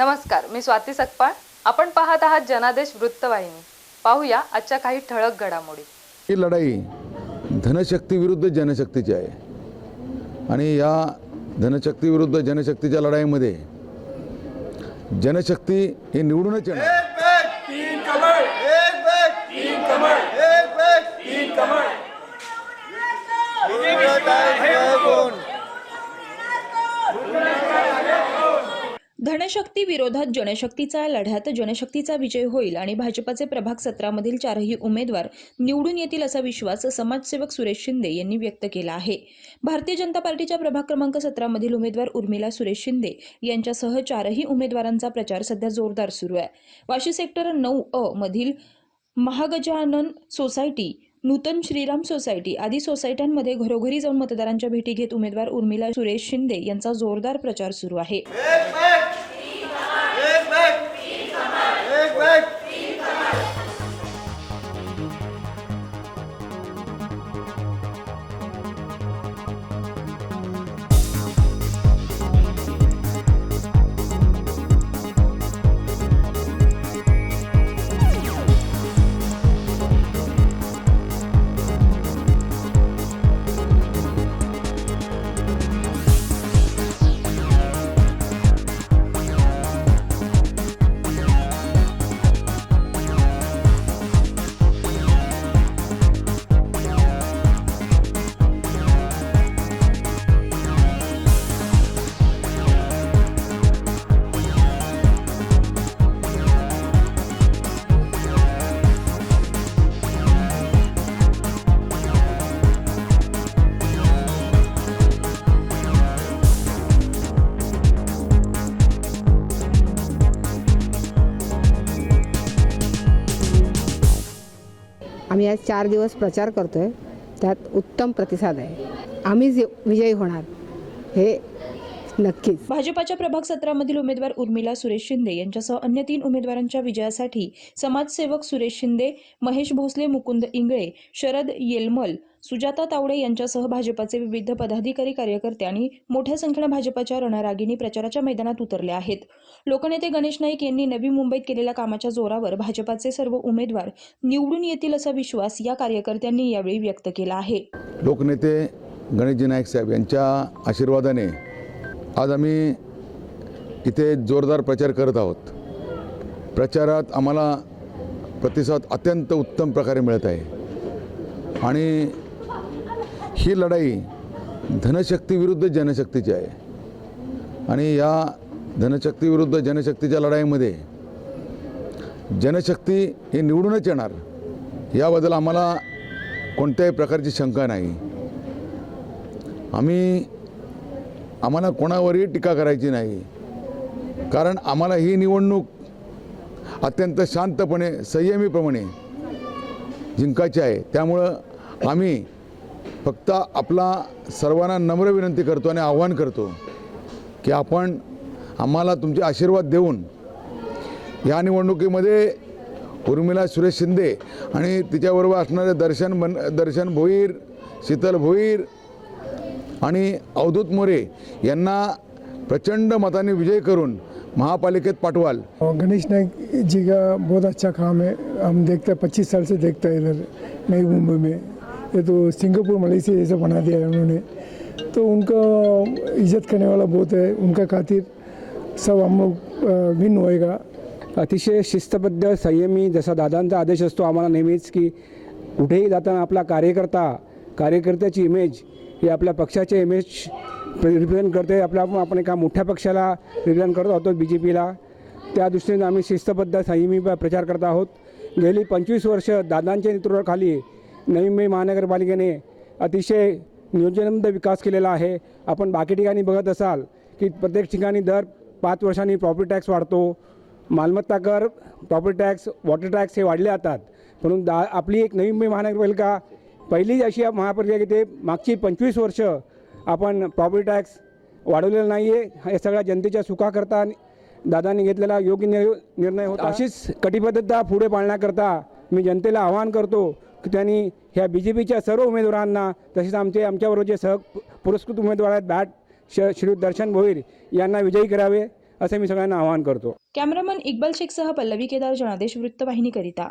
नमस्कार मी स्वाती सकपाळ. आपण पाहत आहात जनादेश वृत्तवाहिनी. पाहूया आजच्या काही ठळक घडामोडी. ही लढाई धनशक्ती विरुद्ध जनशक्तीची आहे. आणि या धनशक्ती विरुद्ध जनशक्तीच्या लढाईमध्ये जनशक्ती हे निवडूनच येणार. तीन जनशक्ती विरोधात जनशक्तीचा लढ्यात जनशक्तीचा विजय होईल आणि भाजपाचे प्रभाग सत्रामधील चारही उमेदवार निवडून येतील असा विश्वास समाजसेवक सुरेश शिंदे यांनी व्यक्त केला आहे. भारतीय जनता पार्टीच्या प्रभाग क्रमांक सतरामधील उमेदवार उर्मिला सुरेश शिंदे यांच्यासह चारही उमेदवारांचा प्रचार सध्या जोरदार सुरू आहे. वाशी सेक्टर नऊ अ मधील महागजानन सोसायटी नूतन श्रीराम सोसायटी आदी सोसायट्यांमध्ये घरोघरी जाऊन मतदारांच्या भेटी घेत उमेदवार उर्मिला सुरेश शिंदे यांचा जोरदार प्रचार सुरू आहे. आम्ही आज चार दिवस प्रचार करतो आहे त्यात उत्तम प्रतिसाद आहे. आम्ही जे विजयी होणार हे नक्कीच. भाजपाच्या प्रभाग सतरामधील उमेदवार उर्मिला सुरेश शिंदे यांच्यासह अन्य तीन उमेदवारांच्या विजयासाठी समाजसेवक सुरेश शिंदे महेश भोसले मुकुंद इंगळे शरद येलमल सुजाता तावडे यांच्यासह भाजपाचे विविध पदाधिकारी कार्यकर्ते आणि मोठ्या संख्येनं भाजपाच्या रणरागिणी प्रचाराच्या मैदानात उतरले आहेत. लोकनेते गणेश नाईक यांनी नवी मुंबईत केलेल्या कामाच्या जोरावर भाजपाचे सर्व उमेदवार निवडून येतील असा विश्वास या कार्यकर्त्यांनी यावेळी व्यक्त केला आहे. लोकनेते गणेशजी नाईक साहेब यांच्या आशीर्वादाने आज आम्ही इथे जोरदार प्रचार करत आहोत. प्रचारात आम्हाला प्रतिसाद अत्यंत उत्तम प्रकारे मिळत आहे. आणि ही लढाई धनशक्ती विरुद्ध जनशक्तीची आहे. आणि या धनशक्ती विरुद्ध जनशक्तीच्या लढाईमध्ये जनशक्ती ही निवडूनच येणार याबद्दल आम्हाला कोणत्याही प्रकारची शंका नाही. आम्ही आम्हाला कोणावरही टीका करायची नाही. कारण आम्हाला ही निवडणूक अत्यंत शांतपणे संयमीप्रमाणे जिंकायची आहे. त्यामुळं आम्ही फक्त आपला सर्वांना नम्र विनंती करतो आणि आव्हान करतो की आपण आम्हाला तुमचे आशीर्वाद देऊन या निवडणुकीमध्ये उर्मिला सुरेश शिंदे आणि तिच्याबरोबर असणारे दर्शन बन दर्शन भोईर शीतल भोईर आणि अवधूत मोरे यांना प्रचंड मताने विजय करून महापालिकेत पाठवाल. गणेश नाइक जी का बहुत अच्छा काम है हम देखते हैं पच्चीस साल से देखते हैं इधर नई मुंबई में. ये तो सिंगापुर मलेशिया जैसा बना दिया है उन्होंने. तो उनका इज्जत करने वाला बहुत है उनका खातिर सब हम लोग विन होएगा. अतिशय शिस्तबद्ध संयमी जसा दादांचा आदेश असतो आम्हाला नेहमीच की कुठेही जाताना आपला कार्यकर्ता कार्यकर्त्याची इमेज ही आपल्या पक्षाचे इमेज रिप्रेझेंट करते. आपल्या आपण एका मोठ्या पक्षाला रिप्रेझेंट करत आहोत बी जे पीला त्या दृष्टीने आम्ही शिस्तबद्ध संयमी प्रचार करत आहोत. गेली पंचवीस वर्ष दादांच्या नेतृत्वाखाली नवी मुंबई महानगरपालिकेने अतिशय नियोजनबद्ध विकास केलेला आहे. आपण बाकी ठिकाणी बघत असाल की प्रत्येक ठिकाणी दर पाच वर्षांनी प्रॉपर्टी टॅक्स वाढतो. मालमत्ता कर प्रॉपर्टी टॅक्स वॉटर टॅक्स हे वाढले जातात. म्हणून दा आपली एक नवी मुंबई महानगरपालिका पहिली अशी महापालिका की ते मागची पंचवीस वर्ष आपण प्रॉपर्टी टॅक्स वाढवलेला नाही आहे हे सगळ्या जनतेच्या सुखाकरता दादांनी घेतलेला योग्य निर् निर्णय होता. अशीच कटिबद्धता पुढे पाळण्याकरता मी जनतेला आवाहन करतो की त्यांनी ह्या बी जे पीच्या सर्व उमेदवारांना तसेच आमचे आमच्याबरोबर जे सह पुरस्कृत उमेदवार आहेत बॅट श श्री दर्शन भोईर यांना विजयी करावे असं मी सगळ्यांना आवाहन करतो. कॅमेरामन इक्बाल शेखसह पल्लवी केदार जनादेश वृत्तवाहिनीकरिता.